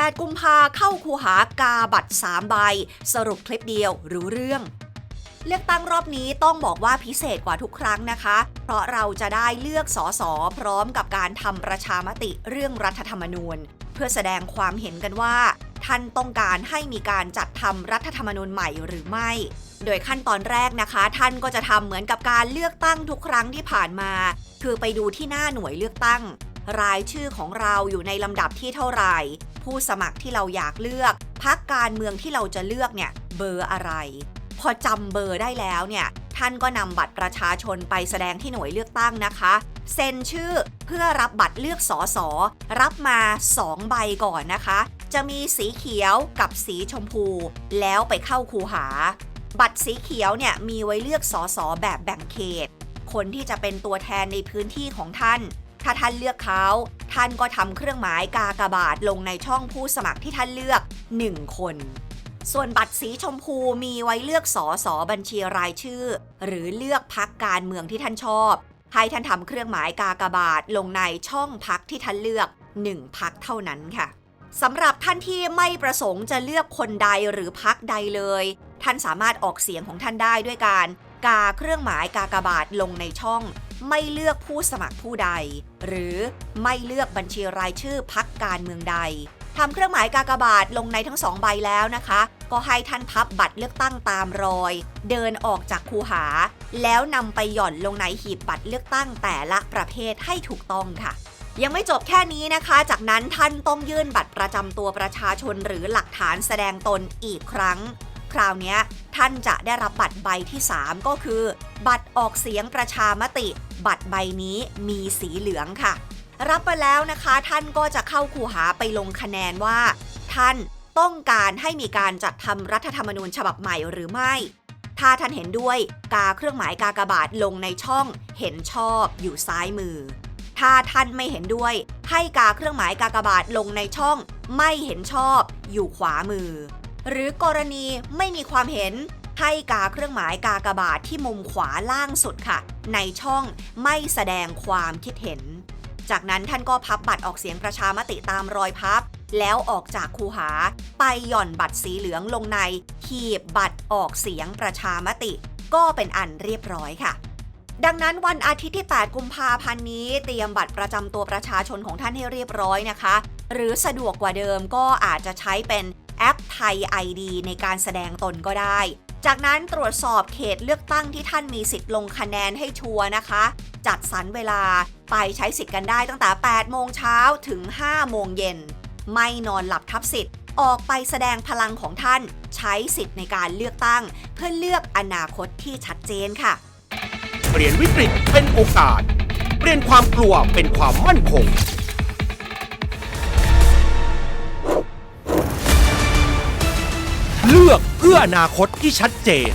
8 กุมภาเข้าคูหากาบัตร 3 ใบ สรุปคลิปเดียวรู้เรื่อง เลือกตั้งรอบนี้ต้องบอกว่าพิเศษกว่าทุกครั้งนะคะ เพราะเราจะได้เลือกสสพร้อมกับการทำประชามติเรื่องรัฐธรรมนูญ เพื่อแสดงความเห็นกันว่า ท่านต้องการให้มีการจัดทำรัฐธรรมนูญใหม่หรือไม่ โดยขั้นตอนแรกนะคะ ท่านก็จะทำเหมือนกับการเลือกตั้งทุกครั้งที่ผ่านมา คือไปดูที่หน้าหน่วยเลือกตั้ง รายชื่อของเราอยู่ในลำดับที่เท่าไหร่ ผู้สมัครที่เราอยากเลือก พักการเมืองที่เราจะเลือกเนี่ยเบอร์อะไร พอจำเบอร์ได้แล้วเนี่ยท่านก็นำบัตรประชาชนไปแสดงที่หน่วยเลือกตั้งนะคะ เซ็นชื่อเพื่อรับบัตรเลือกสอสอรับมา 2 ใบก่อนนะคะ จะมีสีเขียวกับสีชมพู แล้วไปเข้าคูหา บัตรสีเขียวเนี่ยมีไว้เลือกสอสอแบบแบ่งเขต คนที่จะเป็นตัวแทนในพื้นที่ของท่าน ถ้าท่านเลือกเขา ท่านก็ทำเครื่องหมายกากบาทลงในช่องผู้สมัครที่ท่านเลือก 1 คน ส่วนบัตรสีชมพูมีไว้เลือกสอสอบัญชีรายชื่อ หรือเลือกพักการเมืองที่ท่านชอบ ให้ท่านทำเครื่องหมายกากบาทลงในช่องพักที่ท่านเลือก 1 พักเท่านั้นค่ะสำหรับท่านที่ไม่ประสงค์จะเลือกคนใดหรือพักใดเลย ท่านสามารถออกเสียงของท่านได้ด้วยการกาเครื่องหมายกากบาทลงในช่อง ไม่เลือกผู้สมัครผู้ใด หรือไม่เลือกบัญชีรายชื่อพักการเมืองใดทำเครื่องหมายกากบาทลงในทั้งสองใบแล้วนะคะ ก็ให้ท่านพับบัตรเลือกตั้งตามรอย เดินออกจากคูหา แล้วนำไปหย่อนลงในหีบบัตรเลือกตั้งแต่ละประเภทให้ถูกต้องค่ะยังไม่จบแค่นี้นะคะ จากนั้นท่านต้องยื่นบัตรประจำตัวประชาชนหรือหลักฐานแสดงตนอีกครั้ง คราวนี้ท่านจะได้รับบัตรใบที่ 3 ก็คือ บัตรออกเสียงประชามติ บัตรใบนี้มีสีเหลืองค่ะ รับไปแล้วนะคะ ท่านก็จะเข้าคูหาไปลงคะแนนว่า ท่านต้องการให้มีการจัดทำรัฐธรรมนูญฉบับใหม่หรือไม่ ถ้าท่านเห็นด้วยกาเครื่องหมายกากบาทลงในช่องเห็นชอบอยู่ซ้ายมือ ถ้าท่านไม่เห็นด้วย ให้กาเครื่องหมายกากบาทลงในช่อง ไม่เห็นชอบอยู่ขวามือ หรือกรณีไม่มีความเห็น ให้กาเครื่องหมายกากบาทที่มุมขวาล่างสุดค่ะ ในช่องไม่แสดงความคิดเห็น จากนั้นท่านก็พับบัตรออกเสียงประชามติตามรอยพับ แล้วออกจากคูหา ไปหย่อนบัตรสีเหลืองลงในหีบบัตรออกเสียงประชามติ ก็เป็นอันเรียบร้อยค่ะดังนั้นวันอาทิตย์ที่ 8 กุมภาพันธ์นี้ เตรียมบัตรประจำตัวประชาชนของท่านให้เรียบร้อยนะคะ หรือสะดวกกว่าเดิมก็อาจจะใช้เป็น แอปไทย ID ในการแสดงตนก็ได้ จากนั้นตรวจสอบเขตเลือกตั้งที่ท่านมีสิทธิ์ลงคะแนนให้ชัวร์นะคะ จัดสรรเวลาไปใช้สิทธิ์กันได้ตั้งแต่ 8 โมงเช้าถึง 5 โมงเย็น ไม่นอนหลับทับสิทธิ์ ออกไปแสดงพลังของท่าน ใช้สิทธิ์ในการเลือกตั้ง เพื่อเลือกอนาคตที่ชัดเจนค่ะ เปลี่ยนวิกฤตเป็นโอกาส เปลี่ยนความกลัวเป็นความมั่นคง เลือกเพื่ออนาคตที่ชัดเจน